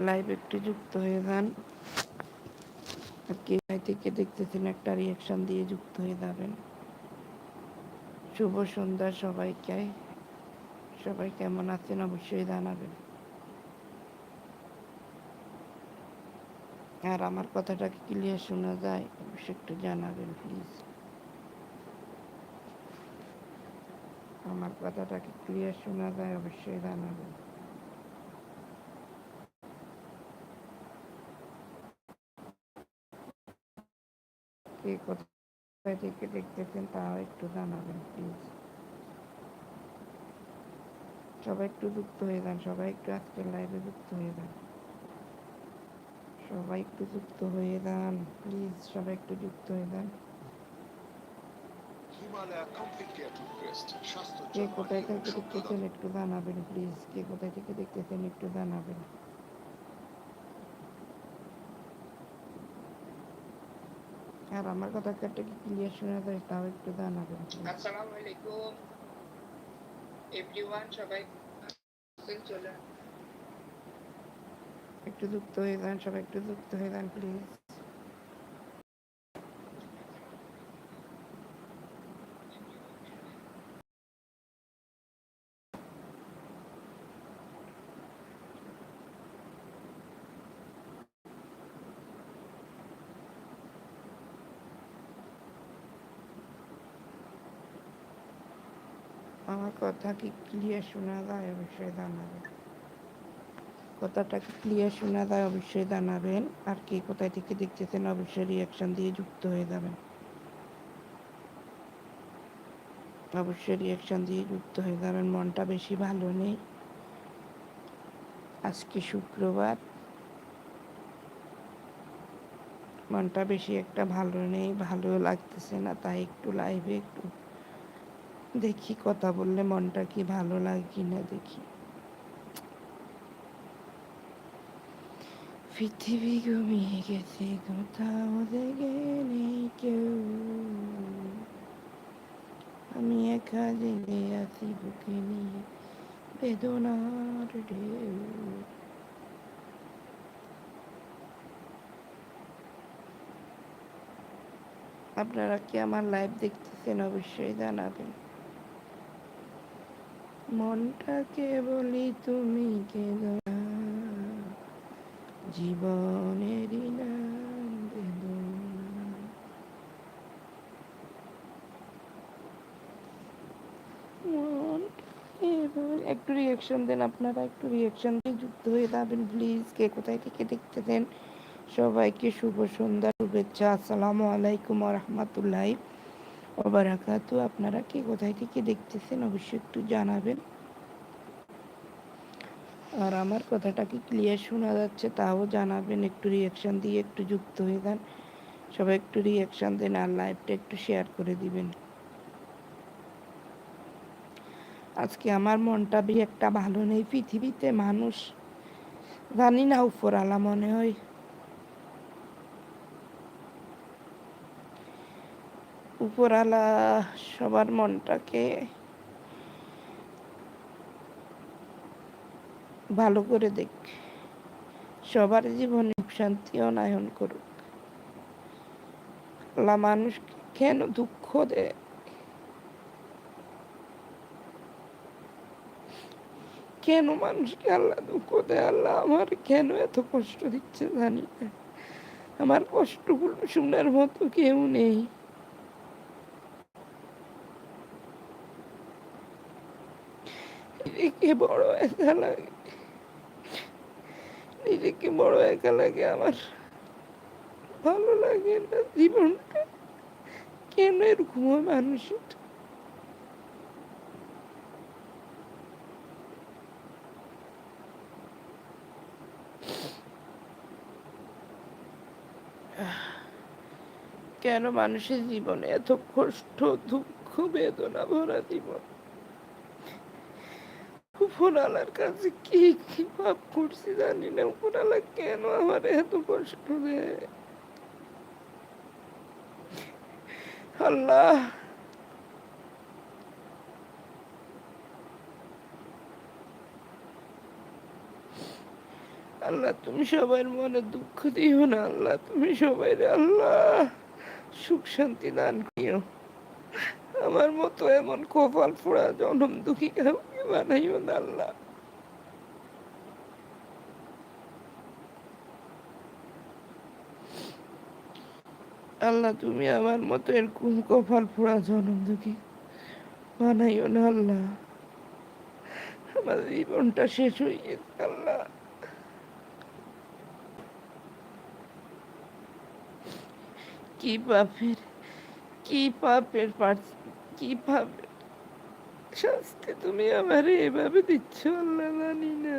Live একটু যুক্ত হয়ে যান। কে থেকে দেখতেছেন একটা রিয়াকশন দিয়ে যুক্ত হয়ে যাবেন। শুভ সন্ধ্যা সবাইকে। সবাই কেমন আছেন অবশ্যই জানাবেন। আর আমার কথাটা ক্লিয়ার শোনা যায়? অবশ্যই একটু জানাবেন প্লিজ আমার কথাটা কি ক্লিয়ার শোনা যায়? অবশ্যই জানাবেন। কে কোথায় থেকে দেখতেছেন, তাও একটু জানাবেন প্লিজ সবাই একটু যুক্ত হয়ে যান, সবাই একটু আজকের লাইভে যুক্ত হয়ে যান। সবাই একটু যুক্ত হয়ে যান প্লিজ সবাই একটু যুক্ত হয়ে যান। কে কোথায় থেকে দেখতেছেন একটু জানাবেন প্লিজ কে কোথায় থেকে দেখতেছেন একটু জানাবেন। আর আমার কথা একটা কি ক্লিয়ার শোনা যায় তাও একটু জানাবেন আসসালামু আলাইকুম এভরিওয়ান সবাই একটু যুক্ত হয়ে যান সবাই একটু যুক্ত হয়ে যান প্লিজ আমার কথা কি ক্লিয়ার শোনা যায়, অবশ্যই জানাবেন। কথাটা কি ক্লিয়ার শোনা যায়, অবশ্যই জানাবেন। আর কে কোথায় থেকে দেখতেছেন, অবশ্যই রিয়াকশন দিয়ে যুক্ত হয়ে যাবেন। অবশ্যই রিয়াকশন দিয়ে যুক্ত হয়ে যাবেন, মনটা বেশি ভালো নেই। আজকে শুক্রবার। মনটা বেশি একটা ভালো নেই, ভালো লাগতেছে না, তাই একটু লাইভে একটু দেখি কথা বললে মনটা কি ভালো লাগে কি না দেখি। পৃথিবী ঘুমিয়ে গেছে, কোথাও নেই কেউ। আমি একা জেগে আছি বুকে নিয়ে, বেদনার ঢেউ। আপনারা কি আমার লাইভ দেখতেছেন? অবশ্যই জানাবেন। মনটাকে বলি তুমি কে জীবনেরই নাম বেদনা মনটাকে একটু রিয়াকশন দেন আপনারা, একটু রিয়াকশন দিয়ে যুক্ত হয়ে যাবেন প্লিজ কে কোথায় থেকে দেখতেছেন সবাইকে শুভ সন্ধ্যা, শুভেচ্ছা। আসসালামু আলাইকুম রহমতুল্লাহ। ওবারাকাতু, আপনারা কে কোথায় থেকে দেখতেছেন অবশ্যই একটু জানাবেন। আর আমার কথাটা কি ক্লিয়ার শোনা যাচ্ছে তাও জানাবেন, একটু রিয়াকশন দিয়ে একটু যুক্ত হয়ে যান। সবাই একটু রিয়াকশন দেন আর লাইভটা একটু শেয়ার করে দিবেন। আজকে আমার মনটা বি একটা ভালো নেই, পৃথিবীতে মানুষ জানি না উপরালা মনে হয়। উপরালা সবার মনটাকে ভালো করে দেখ। সবার জীবনে শান্তি অনায়ন করুক। আল্লাহ মানুষকে কেন দুঃখ দেয় কেন মানুষকে আল্লাহ দুঃখ দেয় আল্লাহ আমার কেন এত কষ্ট দিচ্ছে জানি না। আমার কষ্টগুলো শোনার মতো কেউ নেই। নিজেকে বড় একা লাগে নিজেকে বড় একা লাগে আমার ভালো লাগে না জীবনটা। কেন এরকম হয় মানুষের? কেন মানুষের জীবনে এত কষ্ট, দুঃখ, বেদনা ভরা জীবন? উপরালার কাছে কি কি পাপ করছি জানি না। উপরালা কেন আমার এত কষ্ট দেয়? আল্লাহ। আল্লাহ, তুমি সবার মনে দুঃখ দিও না আল্লাহ, তুমি সবাই আল্লাহ। সুখ শান্তি দান করিও। আমার মতো এমন কপাল ফোড়া জনম দুঃখী আল্লাহ তুমি আমার মতো এরকম কপাল জনম বানাইও না আল্লাহ আমার জীবনটা শেষ হয়ে গেছে আল্লাহ কি পাপের কি পাপের কি পাপের শাস্তি তুমি আমার এভাবে দিচ্ছ? আল্লাহ জানি না।